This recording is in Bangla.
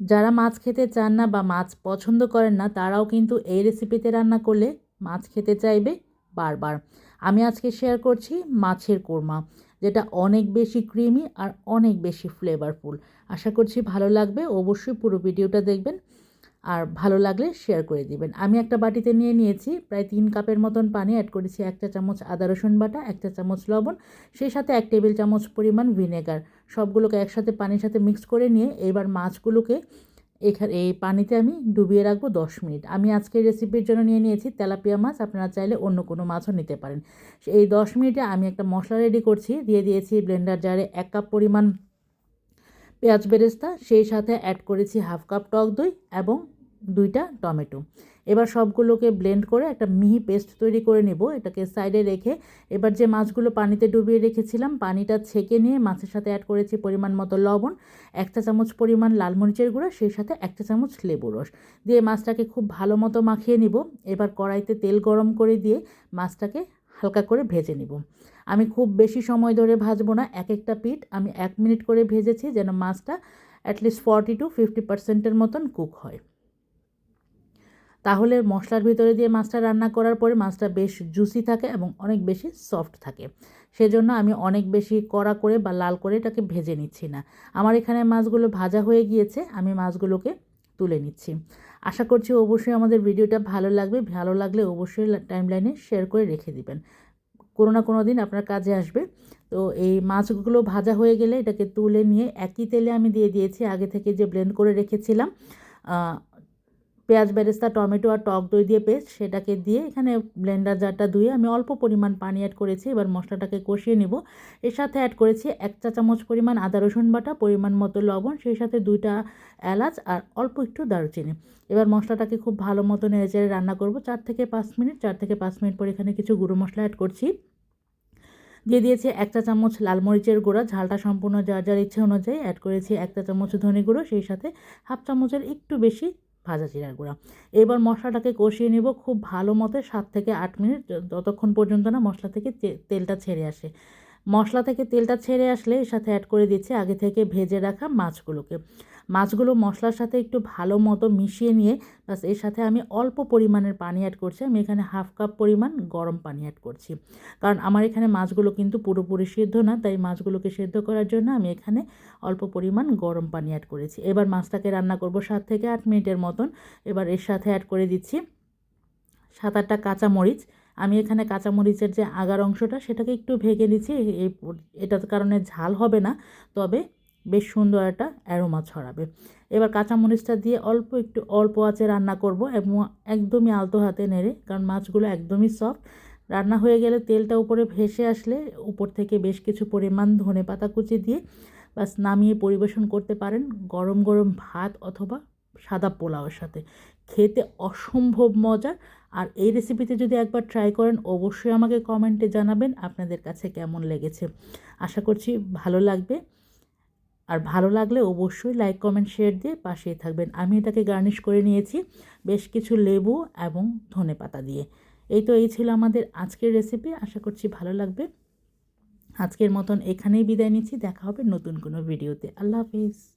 যারা মাছ খেতে চান না বা মাছ পছন্দ করেন না, তারাও কিন্তু এই রেসিপিতে রান্না করলে মাছ খেতে চাইবে বারবার। আমি আজকে শেয়ার করছি মাছের কোরমা, যেটা অনেক বেশি ক্রিমি আর অনেক বেশি ফ্লেভারফুল আশা করছি ভালো লাগবে। অবশ্যই পুরো ভিডিওটা দেখবেন। আর ভালো লাগলে শেয়ার করে দিবেন। আমি একটা বাটিতে নিয়ে নিয়েছি, প্রায় তিন কাপের মতন পানি অ্যাড করেছি এক চা চামচ আদা রসুন বাটা এক চা চামচ লবণ, সেই সাথে এক টেবিল চামচ পরিমাণ ভিনেগার সবগুলোকে একসাথে পানির সাথে মিক্স করে নিয়ে এবার মাছগুলোকে এখানে, এই পানিতে আমি ডুবিয়ে রাখব দশ মিনিট। আমি আজকের রেসিপির জন্য নিয়ে নিয়েছি তেলাপিয়া মাছ, আপনারা চাইলে অন্য কোনো মাছও নিতে পারেন। এই দশ মিনিটে আমি একটা মশলা রেডি করছি, দিয়ে দিয়েছি ব্লেন্ডার জারে এক কাপ পরিমাণ পেঁয়াজ বেরেস্তা, সেই সাথে অ্যাড করেছি হাফ কাপ টক দই এবং দুইটা টমেটো। এবার সবগুলোকে ব্লেন্ড করে একটা মিহি পেস্ট তৈরি করে নেব। এটাকে সাইডে রেখে এবার যে মাছগুলো পানিতে ডুবিয়ে রেখেছিলাম, পানিটা ছেঁকে নিয়ে মাছের সাথে অ্যাড করেছি পরিমাণ মতো লবণ একটা চামচ পরিমাণ লাল মরিচের গুঁড়ো, সেই সাথে একটা চামচ লেবু রস। দিয়ে মাছটাকে খুব ভালো মতো মাখিয়ে নিব। এবার কড়াইতে তেল গরম করে দিয়ে মাছটাকে হালকা করে ভেজে নিব। আমি খুব বেশি সময় ধরে ভাজবো না, এক একটা পিঠ আমি এক মিনিট করে ভেজেছি যেন মাছটা অ্যাটলিস্ট ফর্টি টু ফিফটি পার্সেন্টের মতন কুক হয়। তাহলে মশলার ভিতরে দিয়ে মাছটা রান্না করার পরে মাছটা বেশ জুসি থাকে এবং অনেক বেশি সফট থাকে। সেজন্য আমি অনেক বেশি কড়া করে বা লাল করে এটাকে ভেজে নিচ্ছি না। আমার এখানে মাছগুলো ভাজা হয়ে গিয়েছে, আমি মাছগুলোকে তুলে নিচ্ছি। আশা করছি অবশ্যই আমাদের ভিডিওটা ভালো লাগবে। ভালো লাগলে অবশ্যই টাইমলাইনে শেয়ার করে রেখে দিবেন। কোনো না কোনো দিন আপনার কাজে আসবে। তো এই মাছগুলো ভাজা হয়ে গেলে এটাকে তুলে নিয়ে একই তেলে আমি দিয়ে দিয়েছি। আগে থেকে যে ব্লেন্ড করে রেখেছিলাম পেঁয়াজ, বেরেস্তা, টমেটো আর টক দই দিয়ে পেস্ট, সেটাকে দিয়ে এখানে ব্লেন্ডার জারটা ধুয়ে আমি অল্প পরিমাণ পানি অ্যাড করেছি। এবার মশলাটাকে কষিয়ে নিব। এর সাথে অ্যাড করেছি এক চা চামচ পরিমাণ আদা, রসুন বাটা, পরিমাণ মতো লবণ, সেই সাথে দুইটা এলাচ আর অল্প একটু দারুচিনি। এবার মশলাটাকে খুব ভালো মতো নেড়েচেড়ে রান্না করব। চার থেকে পাঁচ মিনিট, চার থেকে পাঁচ মিনিট পর এখানে কিছু গুঁড়ো মশলা অ্যাড করছি। দিয়ে দিয়েছি এক চা চামচ লাল মরিচের গুঁড়া। ঝালটা সম্পূর্ণ যার যার ইচ্ছে অনুযায়ী অ্যাড করেছি এক চা চামচ ধনে গুঁড়ো, সেই সাথে হাফ চামচের একটু বেশি ভাজা জিরার গুঁড়া। এবার মশলাটাকে কষিয়ে নেব খুব ভালো মতো সাত থেকে আট মিনিট, যতক্ষণ পর্যন্ত না মশলা থেকে তেলটা ছেড়ে আসে। মশলা থেকে তেলটা ছেড়ে আসলে এর সাথে অ্যাড করে দিচ্ছি। আগে থেকে ভেজে রাখা মাছগুলোকে। মাছগুলো মশলার সাথে একটু ভালো মতো মিশিয়ে নিয়ে বাসের সাথে আমি অল্প পরিমাণের পানি অ্যাড করছি। আমি এখানে হাফ কাপ পরিমাণ গরম পানি অ্যাড করছি। কারণ আমার এখানে মাছগুলো কিন্তু পুরোপুরি সিদ্ধ না, তাই মাছগুলোকে সেদ্ধ করার জন্য আমি এখানে অল্প পরিমাণ গরম পানি অ্যাড করেছি। এবার মাছটাকে রান্না করব সাত থেকে আট মিনিটের মতন। এবার এর সাথে অ্যাড করে দিচ্ছি সাত আটটা কাঁচা মরিচ আমি এখানে কাঁচামরিচের যে আগার অংশটা, সেটাকে একটু ভেঙে দিচ্ছি এই এটার কারণে ঝাল হবে না, তবে বেশ সুন্দর একটা অ্যারোমা ছড়াবে। এবার কাঁচামরিচটা দিয়ে অল্প একটু, অল্প আঁচে রান্না করব এবং একদমই আলতো হাতে নেড়ে, কারণ মাছগুলো একদমই সফট। রান্না হয়ে গেলে তেলটা উপরে ভেসে আসলে উপর থেকে বেশ কিছু পরিমাণ ধনে পাতা কুচি দিয়ে বাস নামিয়ে পরিবেশন করতে পারেন। গরম গরম ভাত অথবা সাদা পোলাওয়ের সাথে। খেতে অসম্ভব মজার। আর এই রেসিপিতে যদি একবার ট্রাই করেন, অবশ্যই আমাকে কমেন্টে জানাবেন আপনাদের কাছে কেমন লেগেছে। আশা করছি ভালো লাগবে। আর ভালো লাগলে অবশ্যই লাইক কমেন্ট শেয়ার দিয়ে পাশেই থাকবেন। আমি এটাকে গার্নিশ করে নিয়েছি বেশ কিছু লেবু এবং ধনে পাতা দিয়ে। এই তো, এই ছিল আমাদের আজকের রেসিপি আশা করছি ভালো লাগবে। আজকের মতন এখানেই বিদায় নিচ্ছি। দেখা হবে নতুন কোনো ভিডিওতে আল্লাহ হাফিজ।